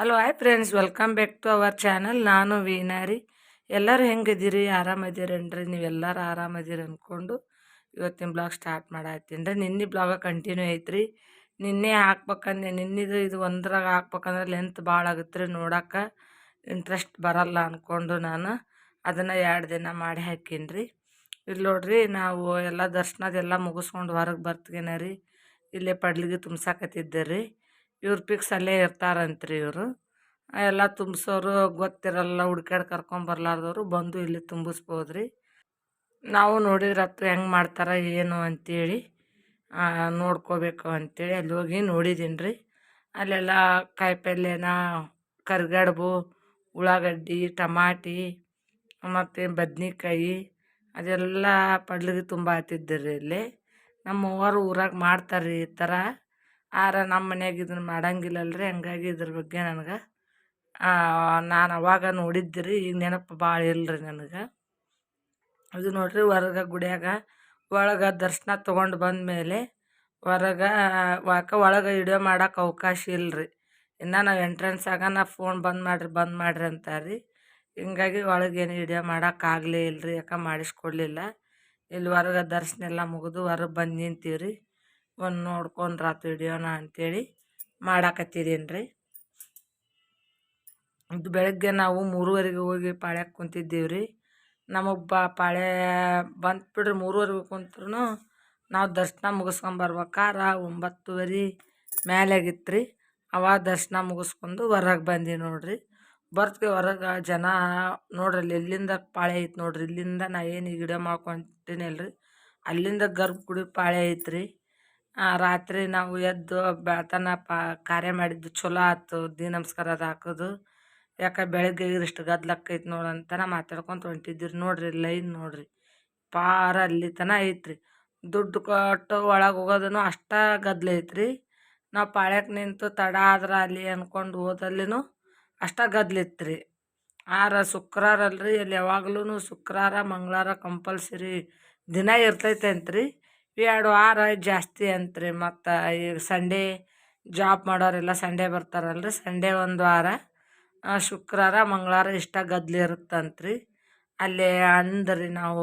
Hello hi friends welcome back to our channel ನಾನು ವೀನಾರಿ ಎಲ್ಲರೂ ಹೆಂಗಿದ್ದೀರಿ? ಆರಾಮದಿರೇನ್ರಿ ನೀವೆಲ್ಲರೂ ಆರಾಮದಿರಿ ಅಂದ್ಕೊಂಡು ಇವತ್ತಿನ ಬ್ಲಾಗ್ ಸ್ಟಾರ್ಟ್ ಮಾಡತ್ತೀನಿ ರೀ. ನಿನ್ನೆ ಬ್ಲಾಗ ಕಂಟಿನ್ಯೂ ಐತ್ರಿ. ನಿನ್ನೆ ಹಾಕ್ಬೇಕಂದ್ರೆ, ನಿನ್ನಿದು ಇದು ಒಂದ್ರಾಗ ಹಾಕ್ಬೇಕಂದ್ರೆ ಲೆಂತ್ ಭಾಳ ಆಗುತ್ತೆ ರೀ ನೋಡಕ್ಕೆ ಇಂಟ್ರೆಸ್ಟ್ ಬರಲ್ಲ ಅಂದ್ಕೊಂಡು ನಾನು. ಅದನ್ನು ಎರಡು ದಿನ ಮಾಡಿ ಹಾಕೀನಿ ರೀ. ಇಲ್ಲಿ ನೋಡ್ರಿ, ನಾವು ಎಲ್ಲ ದರ್ಶನದೆಲ್ಲ ಮುಗಿಸ್ಕೊಂಡು ಹೊರಗೆ ಬರ್ತೀನ ರೀ. ಇಲ್ಲೇ ಪಡ್ಲಿಗೆ ತುಂಬ್ಸಾಕತ್ತಿದ್ದೆ ರೀ. ಇವ್ರ ಪಿಕ್ಸ್ ಅಲ್ಲೇ ಇರ್ತಾರಂತ್ರಿ ಇವರು. ಎಲ್ಲ ತುಂಬಿಸೋರು, ಗೊತ್ತಿರಲ್ಲ, ಹುಡ್ಕ್ಯಾಡ್ ಕರ್ಕೊಂಬರ್ಲಾರ್ದವ್ರು ಬಂದು ಇಲ್ಲಿ ತುಂಬಿಸ್ಬೋದು ರೀ ನಾವು ನೋಡಿದ್ರೆ ಹತ್ತು ಹೆಂಗೆ ಮಾಡ್ತಾರೆ, ಏನು ಅಂತೇಳಿ ನೋಡ್ಕೋಬೇಕು ಅಂತೇಳಿ ಅಲ್ಲಿ ಹೋಗಿ ನೋಡಿದ್ದೀನಿ ರೀ ಅಲ್ಲೆಲ್ಲ ಕಾಯಿಪಲ್ಲೆನ ಕರ್ಗಡ್ಬು, ಉಳ್ಳಾಗಡ್ಡಿ, ಟಮಾಟಿ, ಮತ್ತು ಬದ್ನಿಕಾಯಿ, ಅದೆಲ್ಲ ಪಡ್ಲಿಗೆ ತುಂಬ ಹತ್ತಿದ್ದರು ಇಲ್ಲಿ. ನಮ್ಮವ್ವರು ಊರಾಗ ಮಾಡ್ತಾರೆ ಈ ಥರ. ಆರ ನಮ್ಮ ಮನ್ಯಾಗ ಇದನ್ನು ಮಾಡಂಗಿಲ್ಲಲ್ರಿ ರೀ ಹಂಗಾಗಿ ಇದ್ರ ಬಗ್ಗೆ ನನಗೆ ನಾನು ಅವಾಗ ನೋಡಿದ್ದೆ ರೀ ಈಗ ನೆನಪು ಭಾಳ ಇಲ್ಲ ರೀ ನನಗೆ. ಇದು ನೋಡ್ರಿ ಹೊರಗೆ ಗುಡಿಯಾಗ, ಒಳಗೆ ದರ್ಶನ ತೊಗೊಂಡು ಬಂದಮೇಲೆ ಹೊರಗೆ ಯಾಕೆ ಒಳಗೆ ವಿಡಿಯೋ ಮಾಡೋಕೆ ಅವಕಾಶ ಇಲ್ಲ ರೀ ಇನ್ನು ನಾವು ಎಂಟ್ರೆನ್ಸ್ ಆಗ ನಾ ಫೋನ್ ಬಂದ್ ಮಾಡಿರಿ ಬಂದ್ ಮಾಡಿರಿ ಅಂತಾರೆ. ರೀ ಹಿಂಗಾಗಿ ಒಳಗೇನು ವಿಡಿಯೋ ಮಾಡೋಕ್ಕಾಗಲೇ ಇಲ್ಲ ರೀ ಯಾಕೆ ಮಾಡಿಸ್ಕೊಡ್ಲಿಲ್ಲ. ಇಲ್ಲಿ ಹೊರಗೆ ದರ್ಶನ ಎಲ್ಲ ಮುಗಿದು ಹೊರಗೆ ಬಂದು ನಿಂತೀವಿ ಒಂದು ನೋಡ್ಕೊಂಡ್ರಾತು ವಿಡಿಯೋನ ಅಂಥೇಳಿ ಮಾಡಾಕತ್ತಿದ್ದೀನಿ ರೀ ಇದು ಬೆಳಗ್ಗೆ ನಾವು ಮೂರುವರೆಗೆ ಹೋಗಿ ಪಾಳ್ಯಕ್ಕೆ ಕುಂತಿದ್ದೀವಿ ರೀ ನಮಗೆ ಬಾ ಪಾಳ್ಯ ಬಿಡ್ರಿ ಮೂರುವರೆಗೆ ಕುಂತ್ರು ನಾವು ದರ್ಶನ ಮುಗಿಸ್ಕೊಂಬರ್ಬೇಕಾರ ಒಂಬತ್ತುವರೆ ಮೇಲೆ ಆಗಿತ್ತು ರೀ ಅವಾಗ ದರ್ಶನ ಮುಗಿಸ್ಕೊಂಡು ಹೊರಗೆ ಬಂದೀವಿ ನೋಡ್ರಿ. ಬರ್ತೀವಿ ಹೊರಗೆ ಜನ ನೋಡ್ರಿ ಅಲ್ಲಿ ಎಲ್ಲಿಂದ ಪಾಳೆ ಐತೆ ನೋಡ್ರಿ. ಇಲ್ಲಿಂದ ನಾ ಏನು ಈ ವಿಡಿಯೋ ಮಾಡ್ಕೊಂತೀನಿ ಅಲ್ರಿ ಅಲ್ಲಿಂದ ಗರ್ಭಗುಡಿ ಪಾಳೆ ಐತ್ರಿ. ರಾತ್ರಿ ನಾವು ಎದ್ದು ಬೆಳ್ತನ ಪಾ, ಕಾರ್ಯ ಮಾಡಿದ್ದು ಚಲೋ ಆಯ್ತು ದಿ ನಮಸ್ಕಾರ ಅದು ಹಾಕೋದು. ಯಾಕೆ ಬೆಳಗ್ಗೆ ಇಷ್ಟು ಗದ್ಲಕ್ಕೈತೆ ನೋಡಿ ಅಂತನ ಮಾತಾಡ್ಕೊಂತ ಹೊಂಟಿದ್ದೀರಿ ನೋಡ್ರಿ, ಲೈನ್ ನೋಡ್ರಿ. ಪಾರ ಅಲ್ಲಿ ತನ ಐತ್ರಿ. ದುಡ್ಡು ಕೊಟ್ಟು ಒಳಗೆ ಹೋಗೋದನ್ನು ಅಷ್ಟ ಗದ್ಲ ಐತ್ರಿ. ನಾವು ಪಾಳ್ಯಕ್ಕೆ ನಿಂತು ತಡ ಆದ್ರೆ ಅಲ್ಲಿ ಅಂದ್ಕೊಂಡು ಹೋದಲ್ಲಿನೂ ಅಷ್ಟ ಗದ್ಲಿತ್ರಿ ಆರ ಶುಕ್ರವಾರ ಅಲ್ರಿ ಅಲ್ಲಿ ಯಾವಾಗ್ಲೂ ಶುಕ್ರವಾರ ಮಂಗಳವಾರ ಕಂಪಲ್ಸರಿ ದಿನ ಇರ್ತೈತೆ ಅಂತ್ರಿ ಎರಡು ವಾರ ಜಾಸ್ತಿ ಅಂತ್ರಿ ಮತ್ತು ಈಗ ಸಂಡೇ ಜಾಬ್ ಮಾಡೋರೆಲ್ಲ ಸಂಡೇ ಬರ್ತಾರಲ್ರಿ. ಸಂಡೇ ಒಂದು ವಾರ ಶುಕ್ರವಾರ, ಮಂಗಳವಾರ ಇಷ್ಟ ಗದ್ಲಿ ಇರುತ್ತಂತ್ರಿ. ಅಲ್ಲೇ ಅಂದ್ರಿ ನಾವು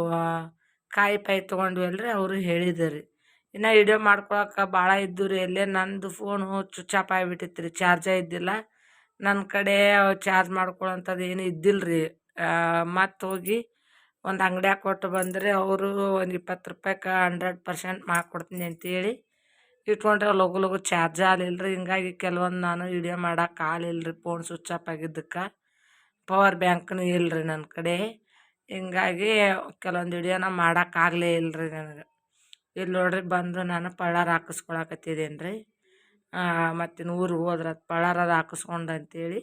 ಕಾಯಿ ಪಾಯಿ ತೊಗೊಂಡ್ವಿ ಅಲ್ರಿ ಅವರು ಹೇಳಿದ್ರಿ. ಇನ್ನು ವಿಡಿಯೋ ಮಾಡ್ಕೊಳಕ್ಕೆ ಭಾಳ ಇದ್ದು ರೀ ಎಲ್ಲೇ ನಂದು ಫೋನು ಚುಚ್ ಆಗಿಬಿಟ್ಟಿತ್ತು ರೀ ಚಾರ್ಜೇ ಇದ್ದಿಲ್ಲ. ನನ್ನ ಕಡೆ ಚಾರ್ಜ್ ಮಾಡ್ಕೊಳ್ಳೋಂಥದ್ದು ಏನು ಇದ್ದಿಲ್ಲ ರೀ ಮತ್ತು ಹೋಗಿ ಒಂದು ಅಂಗಡ್ಯಾಗ ಕೊಟ್ಟು ಬಂದರೆ ಅವರು ಒಂದು ಇಪ್ಪತ್ತು ರೂಪಾಯ್ಗೆ ಹಂಡ್ರೆಡ್ ಪರ್ಸೆಂಟ್ ಮಾಡಿಕೊಡ್ತೀನಿ ಅಂತೇಳಿ ಇಟ್ಕೊಂಡ್ರೆ ಲಗು ಲಗು ಚಾರ್ಜ್ ಆಗಲಿಲ್ಲ ರೀ ಹಿಂಗಾಗಿ ಕೆಲವೊಂದು ನಾನು ವಿಡಿಯೋ ಮಾಡೋಕೆ ಆಗಲಿಲ್ಲ ರೀ ಫೋನ್ ಸ್ವಿಚ್ ಆಫ್ ಆಗಿದ್ದಕ್ಕೆ. ಪವರ್ ಬ್ಯಾಂಕ್ನೂ ಇಲ್ಲ ರೀ ನನ್ನ ಕಡೆ. ಹಿಂಗಾಗಿ ಕೆಲವೊಂದು ವಿಡಿಯೋನ ಮಾಡೋಕ್ಕಾಗಲೇ ಇಲ್ಲ ರೀ ನನಗೆ. ಇಲ್ಲಿ ನೋಡ್ರಿ ಬಂದು ನಾನು ಪಳ್ಳಾರ ಹಾಕಿಸ್ಕೊಳಕತ್ತಿದ್ದೇನೆ ರೀ ಮತ್ತು ಊರಿಗೆ ಹೋದ್ರೆ ಪಳ್ಳಾರದ ಹಾಕಿಸ್ಕೊಂಡು ಅಂತೇಳಿ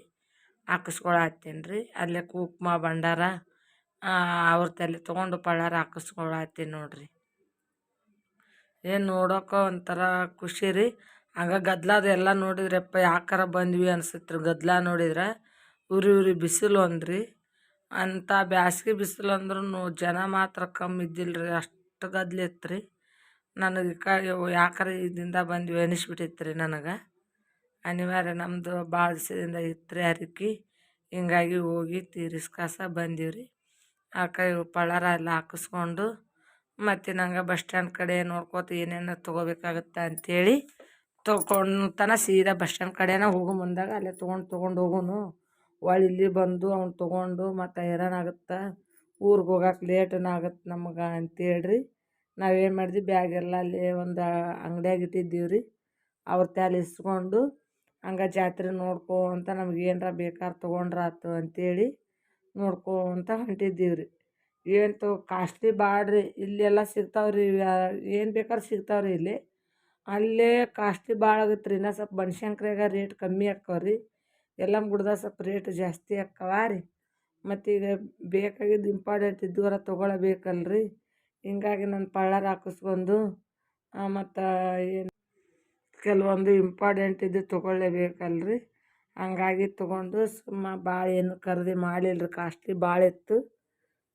ಹಾಕಿಸ್ಕೊಳತ್ತೀನಿ ರೀ ಅಲ್ಲೇ ಕುಕ್ಮ ಭಂಡಾರ ಅವ್ರ ತಲೆ ತೊಗೊಂಡು ಪಳ್ಳಾರ ಹಾಕಿಸ್ಕೊಳತ್ತೀನಿ ನೋಡ್ರಿ. ಏನು ನೋಡೋಕೆ ಒಂಥರ ಖುಷಿ ರೀ. ಹಂಗ ಗದ್ಲಾದ ಎಲ್ಲ ನೋಡಿದ್ರಪ್ಪ, ಯಾಕಾರ ಬಂದ್ವಿ ಅನ್ಸತ್ರಿ. ಗದ್ಲ ನೋಡಿದ್ರೆ ಉರಿ ಉರಿ ಬಿಸಿಲು ಅಂದ್ರಿ ಅಂಥ ಬ್ಯಾಸ್ಗೆ ಬಿಸಿಲು ಅಂದ್ರೂ ಜನ ಮಾತ್ರ ಕಮ್ಮಿ ಇದ್ದಿಲ್ಲ ರೀ ಅಷ್ಟು ಗದ್ಲಿತ್ತು ರೀ ನನಗೆ ಕ ಯಾಕಾರ ಇದರಿಂದ ಬಂದ್ವಿ ಅನಿಸ್ಬಿಟ್ಟಿತ್ತು ರೀ ನನಗೆ. ಅನಿವಾರ್ಯ ನಮ್ಮದು ಭಾಳ ದಿವಸದಿಂದ ಇತ್ತು ರೀ ಹಿಂಗಾಗಿ ಹೋಗಿ ತೀರಿಸ್ಕಾಸ ಬಂದೀವಿ ರೀ ಆಕ ಇವು ಪಳ್ಳಾರ ಎಲ್ಲ ಹಾಕಿಸ್ಕೊಂಡು ಮತ್ತು ನಂಗೆ ಬಸ್ ಸ್ಟ್ಯಾಂಡ್ ಕಡೆ ನೋಡ್ಕೋತ ಏನೇನು ತೊಗೋಬೇಕಾಗತ್ತೆ ಅಂಥೇಳಿ ತನ ಸೀದಾ ಬಸ್ ಸ್ಟ್ಯಾಂಡ್ ಕಡೆನ ಹೋಗೋ ಮುಂದಾಗ ಅಲ್ಲೇ ತೊಗೊಂಡು ತೊಗೊಂಡು ಹೋಗೋನು. ಒಳ್ಳೆ ಇಲ್ಲಿ ಬಂದು ಅವ್ನು ತೊಗೊಂಡು ಮತ್ತು ಹೈರಾಣಾಗುತ್ತೆ ಊರಿಗೆ ಹೋಗಕ್ಕೆ ಲೇಟನ ಆಗತ್ತೆ ನಮಗೆ ಅಂತೇಳ್ರಿ. ನಾವೇನು ಮಾಡಿದ್ವಿ ಬ್ಯಾಗ್ ಎಲ್ಲ ಅಲ್ಲಿ ಒಂದು ಅಂಗಡಿಯಾಗ ಇಟ್ಟಿದ್ದೀವಿ ರೀ. ಅವ್ರ ತ್ಯಾಲೆ ಇಸ್ಕೊಂಡು ಹಂಗೆ ಜಾತ್ರೆ ನೋಡ್ಕೊಂತ ನಮ್ಗೆ ಏನರ ಬೇಕಾದ್ರೆ ತೊಗೊಂಡ್ರಾತು ಅಂತೇಳಿ ನೋಡ್ಕೊಂತ ಹೊಂಟಿದ್ದೀವಿ ರೀ ಏನು ತೊ ಕಾಸ್ಟ್ಲಿ ಬಾಡ್ರಿ ಇಲ್ಲೆಲ್ಲ ಸಿಗ್ತಾವೆ ರೀ ಏನು ಬೇಕಾದ್ರೆ ಸಿಗ್ತಾವೆ ರೀ ಇಲ್ಲಿ. ಅಲ್ಲೇ ಕಾಸ್ಟ್ಲಿ ಭಾಳ ಆಗತ್ತೆ ರೀ ಇನ್ನೂ ಸ್ವಲ್ಪ ಬನಶಂಕ್ರಿಯಾಗ ರೇಟ್ ಕಮ್ಮಿ ಆಕ್ಕವ ರೀ ಎಲ್ಲಮ್ಮ ಗುಡ್ದಾಗ ಸ್ವಲ್ಪ ರೇಟ್ ಜಾಸ್ತಿ ಆಕ್ಕವ ರೀ ಮತ್ತು ಈಗ ಬೇಕಾಗಿದ್ದು ಇಂಪಾರ್ಟೆಂಟ್ ಇದ್ದವರ ತೊಗೊಳಬೇಕಲ್ಲ ರೀ ಹಿಂಗಾಗಿ ನಾನು ಪಳ್ಳಾರ ಹಾಕಿಸ್ಕೊಂಡು ಮತ್ತು ಏನು ಕೆಲವೊಂದು ಇಂಪಾರ್ಟೆಂಟ್ ಇದ್ದು ತೊಗೊಳ್ಳೇಬೇಕಲ್ರಿ ಹಂಗಾಗಿ ತೊಗೊಂಡು ಸುಮ್ಮ ಭಾಳ ಏನು ಖರೀದಿ ಮಾಡಲಿಲ್ಲ ರೀ ಕಾಸ್ಟ್ಲಿ ಭಾಳ ಇತ್ತು.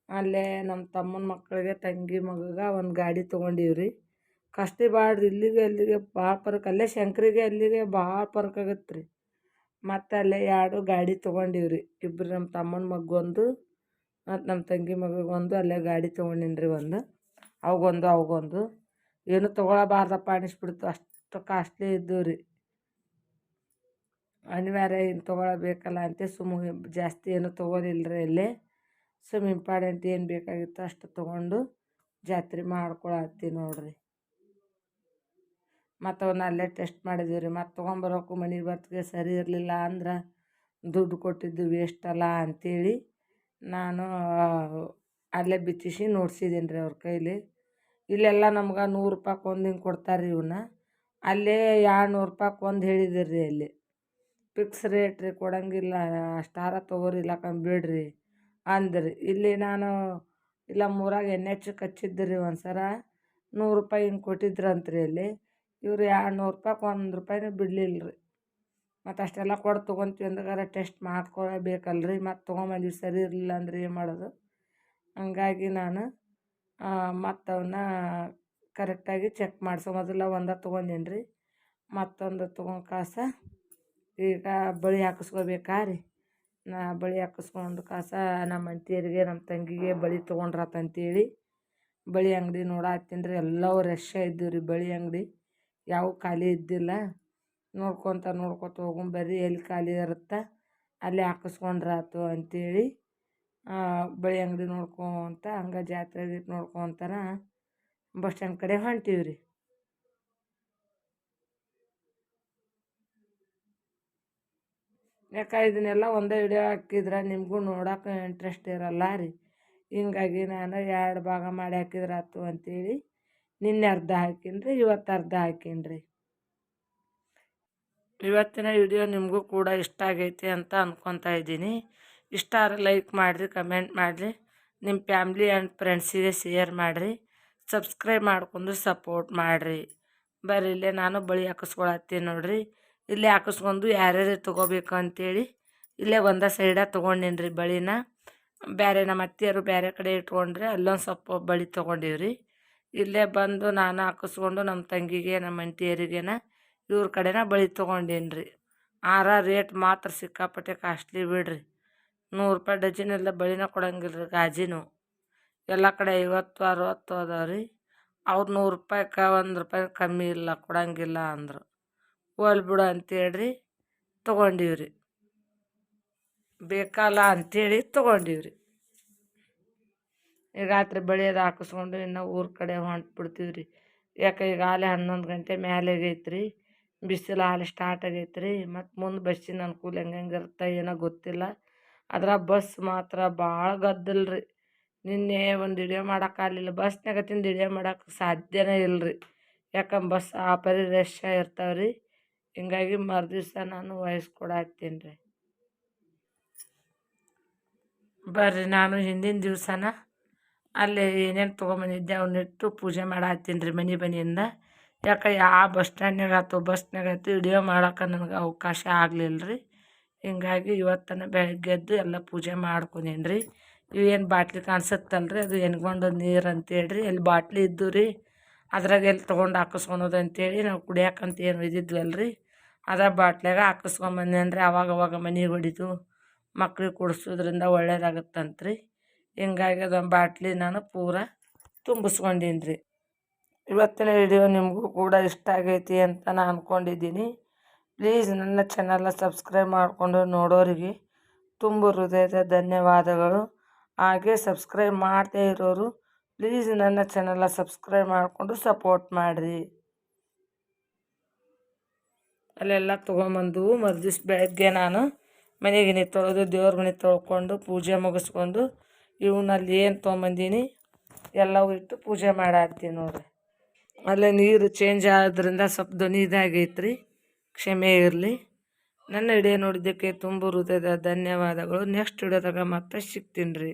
ಅಲ್ಲೇ ನಮ್ಮ ತಮ್ಮನ ಮಕ್ಕಳಿಗೆ ತಂಗಿ ಮಗಗೆ ಒಂದು ಗಾಡಿ ತೊಗೊಂಡೀವಿ ರೀ ಕಾಸ್ಟ್ಲಿ ಭಾಳ ಇಲ್ಲಿಗೆ ಅಲ್ಲಿಗೆ ಭಾಳ ಪರಕ್, ಅಲ್ಲೇ ಶಂಕ್ರಿಗೆ ಅಲ್ಲಿಗೆ ಭಾಳ ಪರಕ್ ಆಗತ್ತೆ ರೀ ಮತ್ತು ಅಲ್ಲೇ ಎರಡು ಗಾಡಿ ತೊಗೊಂಡೀವಿ ರೀ ಇಬ್ಬರು ನಮ್ಮ ತಮ್ಮನ ಮಗೊಂದು ಮತ್ತು ನಮ್ಮ ತಂಗಿ ಮಗಗೊಂದು ಅಲ್ಲೇ ಗಾಡಿ ತೊಗೊಂಡಿನಿ ರೀ ಒಂದು, ಅವಗೊಂದು ಅವಗೊಂದು. ಏನು ತೊಗೊಳಬಾರ್ದಪ್ಪ ಅನಿಸ್ಬಿಡ್ತು, ಅಷ್ಟು ಕಾಸ್ಟ್ಲಿ ಇದ್ದವು ರೀ ಅನಿವಾರ್ಯ ಏನು ತೊಗೊಳಬೇಕಲ್ಲ ಅಂತ. ಸುಮ್ಮ ಜಾಸ್ತಿ ಏನು ತೊಗೊಲಿಲ್ಲ ರೀ ಸುಮ್ ಇಂಪಾರ್ಟೆಂಟ್ ಏನು ಬೇಕಾಗಿತ್ತು ಅಷ್ಟು ತೊಗೊಂಡು ಜಾತ್ರೆ ಮಾಡ್ಕೊಳತ್ತೀವಿ ನೋಡ್ರಿ. ಮತ್ತು ಅವನ್ನ ಅಲ್ಲೇ ಟೆಸ್ಟ್ ಮಾಡಿದ್ದೀವಿ ರೀ. ಮತ್ತು ತೊಗೊಂಬರೋಕು ಮನೆಗೆ ಬರ್ತಿಗೆ ಸರಿ ಇರಲಿಲ್ಲ ಅಂದ್ರೆ ದುಡ್ಡು ಕೊಟ್ಟಿದ್ದು ವೇಸ್ಟ್ ಅಲ್ಲ ಅಂಥೇಳಿ ನಾನು ಅಲ್ಲೇ ಬಿಚ್ಚಿಸಿ ನೋಡ್ಸಿದ್ದೀನಿ ರೀ ಅವ್ರ ಕೈಲಿ. ಇಲ್ಲೆಲ್ಲ ನಮ್ಗೆ ನೂರು ರೂಪಾಯ್ಗೆ ಒಂದು ಹಿಂಗೆ ಕೊಡ್ತಾರೆ ರೀ ಇವನ್ನ ಅಲ್ಲೇ ಎರಡು ನೂರು ರೂಪಾಯ್ಗೆ ಒಂದು ಹೇಳಿದ್ರು ರೀ ಅಲ್ಲಿ. ಫಿಕ್ಸ್ ರೇಟ್ ರೀ ಕೊಡಂಗಿಲ್ಲ, ಅಷ್ಟಾರ ತೊಗೋರಿ ಇಲ್ಲ ಕಮ್ಮಿ ಬಿಡ್ರಿ ಅಂದ್ರಿ. ಇಲ್ಲಿ ನಾನು ಇಲ್ಲ ಮೂರಾಗ ಎನ್ ಎಚ್ ಹಚ್ಚಿದ್ದೆ ರೀ ಒಂದು ಸಲ ನೂರು ರೂಪಾಯಿ ಹಿಂಗೆ ಕೊಟ್ಟಿದ್ರಂತ್ರಿ ಅಲ್ಲಿ. ಇವ್ರು ಎರಡು ನೂರು ರೂಪಾಯ್ಗೆ ಒಂದು ರೂಪಾಯಿನೂ ಬಿಡಲಿಲ್ಲ ರೀ ಮತ್ತು ಅಷ್ಟೆಲ್ಲ ಕೊಟ್ಟು ತೊಗೊಂತೀವಿ ಅಂದಾಗ ಟೆಸ್ಟ್ ಮಾಡ್ಕೊಳ್ಬೇಕಲ್ಲ ರೀ ಮತ್ತು ತೊಗೊಂಬಂದ್ವಿ ಸರಿ ಇರಲಿಲ್ಲ ಅಂದ್ರೆ ಏನು ಮಾಡೋದು? ಹಂಗಾಗಿ ನಾನು ಮತ್ತು ಅವನ್ನ ಕರೆಕ್ಟಾಗಿ ಚೆಕ್ ಮಾಡಿಸೋ ಮೊದಲು ಒಂದೇ ತೊಗೊಂಡೇನಿ ರೀ ಮತ್ತೊಂದು ತೊಗೊಂಡು ಕಾಸ ಈಗ ಬಳೆ ಹಾಕಿಸ್ಕೊಬೇಕಾ ರೀ ನಾ ಬಳೆ ಹಾಕಿಸ್ಕೊಂಡು ಕಾಸ ನಮ್ಮ ಅಂತಿಯರಿಗೆ ನಮ್ಮ ತಂಗಿಗೆ ಬಳೆ ತೊಗೊಂಡ್ರಾತಂತೇಳಿ ಬಳೆ ಅಂಗಡಿ ನೋಡತ್ತೀನಿ ಎಲ್ಲವೂ ರಶ್ ಇದ್ದವು ರೀ ಬಳೆ ಅಂಗಡಿ. ಯಾವ ಖಾಲಿ ಇದ್ದಿಲ್ಲ. ನೋಡ್ಕೊತ ನೋಡ್ಕೊತ ಹೋಗೊಂಬರ್ರಿ ಎಲ್ಲಿ ಖಾಲಿ ಇರುತ್ತೆ ಅಲ್ಲಿ ಹಾಕಿಸ್ಕೊಂಡ್ರಾತು ಅಂಥೇಳಿ ಬಳೆ ಅಂಗಡಿ ನೋಡ್ಕೊತ ಹಂಗೆ ಜಾತ್ರೆ ನೋಡ್ಕೊತನ ಬಸ್ ಸ್ಟ್ಯಾಂಡ್ ಕಡೆ ಹೊಂಟೀವಿ ರೀ ಯಾಕೆ ಇದನ್ನೆಲ್ಲ ಒಂದೇ ವಿಡಿಯೋ ಹಾಕಿದ್ರೆ ನಿಮಗೂ ನೋಡೋಕೆ ಇಂಟ್ರೆಸ್ಟ್ ಇರಲ್ಲ ರೀ. ಹಿಂಗಾಗಿ ನಾನು ಎರಡು ಭಾಗ ಮಾಡಿ ಹಾಕಿದ್ರೆ ಆಯ್ತು ಅಂಥೇಳಿ ನಿನ್ನೆ ಅರ್ಧ ಹಾಕೀನಿ ರೀ ಇವತ್ತು ಅರ್ಧ ಹಾಕೀನಿ ರೀ ಇವತ್ತಿನ ವಿಡಿಯೋ ನಿಮಗೂ ಕೂಡ ಇಷ್ಟ ಆಗೈತಿ ಅಂತ ಅಂದ್ಕೊತಾ ಇದ್ದೀನಿ. ಇಷ್ಟ ಆದ್ರೆ ಲೈಕ್ ಮಾಡಿರಿ ಕಮೆಂಟ್ ಮಾಡಿರಿ. ನಿಮ್ಮ ಫ್ಯಾಮ್ಲಿ ಆ್ಯಂಡ್ ಫ್ರೆಂಡ್ಸಿಗೆ ಶೇರ್ ಮಾಡಿರಿ. ಸಬ್ಸ್ಕ್ರೈಬ್ ಮಾಡ್ಕೊಂಡು ಸಪೋರ್ಟ್ ಮಾಡಿರಿ. ಬರ್ರಿ ಇಲ್ಲೇ ನಾನು ಬಳಿ ಹಾಕಿಸ್ಕೊಳತ್ತೀನಿ ನೋಡಿರಿ. ಇಲ್ಲೇ ಹಾಕಿಸ್ಕೊಂಡು ಯಾರ್ಯಾರು ತೊಗೋಬೇಕು ಅಂತೇಳಿ ಇಲ್ಲೇ ಒಂದೇ ಸೈಡ ತೊಗೊಂಡೇನಿ ರೀ ಬಳಿನ. ಬೇರೆ ನಮ್ಮ ಅತ್ತೆಯರು ಬೇರೆ ಕಡೆ ಇಟ್ಕೊಂಡ್ರೆ ಅಲ್ಲೊಂದು ಸ್ವಲ್ಪ ಬಳಿ ತೊಗೊಂಡೀವಿ ಇಲ್ಲೇ ಬಂದು ನಾನು ಹಾಕಿಸ್ಕೊಂಡು ನಮ್ಮ ತಂಗಿಗೆ, ನಮ್ಮ ಅಂಟಿಯರಿಗೆನ ಇವ್ರ ಕಡೆನ ಬಳಿ ತೊಗೊಂಡೇನಿ ರೀ ಆರ ರೇಟ್ ಮಾತ್ರ ಸಿಕ್ಕಾಪಟ್ಟೆ ಕಾಸ್ಟ್ಲಿ ಬಿಡ್ರಿ. ನೂರು ರೂಪಾಯಿ ಡಜನ್ ಎಲ್ಲ ಬಳಿನ ಕೊಡಂಗಿಲ್ಲ ರೀ ಗಾಜಿನೂ. ಎಲ್ಲ ಕಡೆ ಐವತ್ತು, ಅರವತ್ತು ಅದಾವೆ ರೀ ಅವ್ರು ನೂರು ರೂಪಾಯ್ಗೆ ಒಂದು ರೂಪಾಯಿ ಕಮ್ಮಿ ಇಲ್ಲ, ಕೊಡಂಗಿಲ್ಲ ಅಂದರು. ಹೋಲ್ ಬಿಡು ಅಂತೇಳಿ ತೊಗೊಂಡೀವಿ ರೀ ಬೇಕಲ್ಲ ಅಂಥೇಳಿ ತೊಗೊಂಡೀವಿ ರೀ ಈಗ ರಾತ್ರಿ ಬೆಳೆಯೋದು ಹಾಕಿಸ್ಕೊಂಡು ಇನ್ನು ಊರ ಕಡೆ ಹೊಂಟು ಬಿಡ್ತೀವಿ ರೀ ಯಾಕೆ ಈಗ ಆಲೆ ಹನ್ನೊಂದು ಗಂಟೆ ಮೇಲೆ ಆಗೈತ್ರಿ ಬಿಸಿಲು ಆಲೆ ಸ್ಟಾರ್ಟ್ ಆಗೈತ್ರಿ, ಮತ್ತು ಮುಂದೆ ಬಸ್ಸಿನ ಅನುಕೂಲ ಹೆಂಗೆ ಹೆಂಗೆ ಇರುತ್ತೆ ಏನೋ ಗೊತ್ತಿಲ್ಲ. ಆದ್ರೆ ಬಸ್ ಮಾತ್ರ ಭಾಳ ಗದ್ದಲ್ರಿ. ನಿನ್ನೆ ಒಂದು ವಿಡಿಯೋ ಮಾಡೋಕ್ಕಾಗಲಿಲ್ಲ ಬಸ್ನಾಗ ತಿಂದು ವಿಡಿಯೋ ಮಾಡೋಕೆ ಸಾಧ್ಯನೇ ಇಲ್ಲ ರೀ ಯಾಕಂದ್ರೆ ಬಸ್ ಆ ಪರಿ ರಶ್ ಇರ್ತಾವೆ ಹಿಂಗಾಗಿ ಮರುದಿವ್ಸ ನಾನು ವಾಯ್ಸ್ ಕೊಡತ್ತೀನಿ ರೀ ಬರ್ರಿ ನಾನು ಹಿಂದಿನ ದಿವಸನ ಅಲ್ಲಿ ಏನೇನು ತೊಗೊಂಬಂದಿದ್ದೆ ಅವನ್ನಿಟ್ಟು ಪೂಜೆ ಮಾಡತ್ತೀನಿ ರೀ ಮನೆ ಮನೆಯಿಂದ ಯಾಕೆ ಯಾವ ಬಸ್ ಸ್ಟ್ಯಾಂಡ್ನಾಗ ಆಯ್ತು ಬಸ್ನಾಗ ಆಯ್ತು ವಿಡಿಯೋ ಮಾಡೋಕೆ ನನಗೆ ಅವಕಾಶ ಆಗಲಿಲ್ಲ ರೀ ಹಿಂಗಾಗಿ ಇವತ್ತನ ಬೆಳಗ್ಗೆ ಎದ್ದು ಎಲ್ಲ ಪೂಜೆ ಮಾಡ್ಕೊಂಡೇನಿ ರೀ ಇವೇನು ಬಾಟ್ಲಿ ಕಾಣಿಸುತ್ತಲ್ಲ ರೀ ಅದು ಎನ್ಗೊಂಡು ನೀರು ಅಂತೇಳಿ ರೀ ಅಲ್ಲಿ ಬಾಟ್ಲಿ ಇದ್ದು ರೀ ಅದ್ರಾಗ ಎಲ್ಲಿ ತೊಗೊಂಡು ಹಾಕಿಸ್ಕೊಳೋದು ಅಂತೇಳಿ ನಾವು ಕುಡಿಯಾಕಂತ ಏನು ಇದ್ದಿದ್ವಲ್ಲ ರೀ ಅದ ಬಾಟ್ಲಾಗ ಹಾಕಿಸ್ಕೊಂಬಂದೆ ಅಂದರೆ ಅವಾಗ ಅವಾಗ ಮನೆಗೆ ಹೊಡಿತು ಮಕ್ಳಿಗೆ ಕುಡಿಸೋದ್ರಿಂದ ಒಳ್ಳೇದಾಗತ್ತಂತ್ರಿ. ಹಿಂಗಾಗಿ ಅದೊಂದು ಬಾಟ್ಲಿ ನಾನು ಪೂರ ತುಂಬಿಸ್ಕೊಂಡೀನಿ ರೀ ಇವತ್ತಿನ ವಿಡಿಯೋ ನಿಮಗೂ ಕೂಡ ಇಷ್ಟ ಆಗೈತಿ ಅಂತ ನಾನು ಅಂದ್ಕೊಂಡಿದ್ದೀನಿ ಪ್ಲೀಸ್ ನನ್ನ ಚಾನಲ್ನ ಸಬ್ಸ್ಕ್ರೈಬ್ ಮಾಡಿಕೊಂಡು ನೋಡೋರಿಗೆ ತುಂಬ ಹೃದಯದ ಧನ್ಯವಾದಗಳು. ಹಾಗೆ ಸಬ್ಸ್ಕ್ರೈಬ್ ಮಾಡದೇ ಇರೋರು ಪ್ಲೀಸ್ ನನ್ನ ಚಾನಲ್ನ ಸಬ್ಸ್ಕ್ರೈಬ್ ಮಾಡಿಕೊಂಡು ಸಪೋರ್ಟ್ ಮಾಡಿರಿ. ಅಲ್ಲೆಲ್ಲ ತೊಗೊಂಬಂದು ಮರುದಿವ್ಸ ಬೆಳಗ್ಗೆ ನಾನು ಮನೆಗೆ ನೀರು ತೊಳೆದು ದೇವ್ರ ಮನೆ ತೊಳ್ಕೊಂಡು ಪೂಜೆ ಮುಗಿಸ್ಕೊಂಡು ಇವನಲ್ಲಿ ಏನು ತೊಗೊಂಬಂದೀನಿ ಎಲ್ಲವೂ ಇಟ್ಟು ಪೂಜೆ ಮಾಡಾಕ್ತೀನಿ ನೋಡಿರಿ. ಅಲ್ಲೇ ನೀರು ಚೇಂಜ್ ಆದ್ರಿಂದ ಸ್ವಲ್ಪ ಧ್ವನಿ ಇದಾಗೈತೆ ರೀ ಕ್ಷಮೆ ಇರಲಿ. ನನ್ನ ವಿಡಿಯೋ ನೋಡಿದ್ದಕ್ಕೆ ತುಂಬ ಹೃದಯದ ಧನ್ಯವಾದಗಳು. ನೆಕ್ಸ್ಟ್ ವಿಡಿಯೋದಾಗ ಮತ್ತೆ ಸಿಗ್ತೀನಿ ರೀ.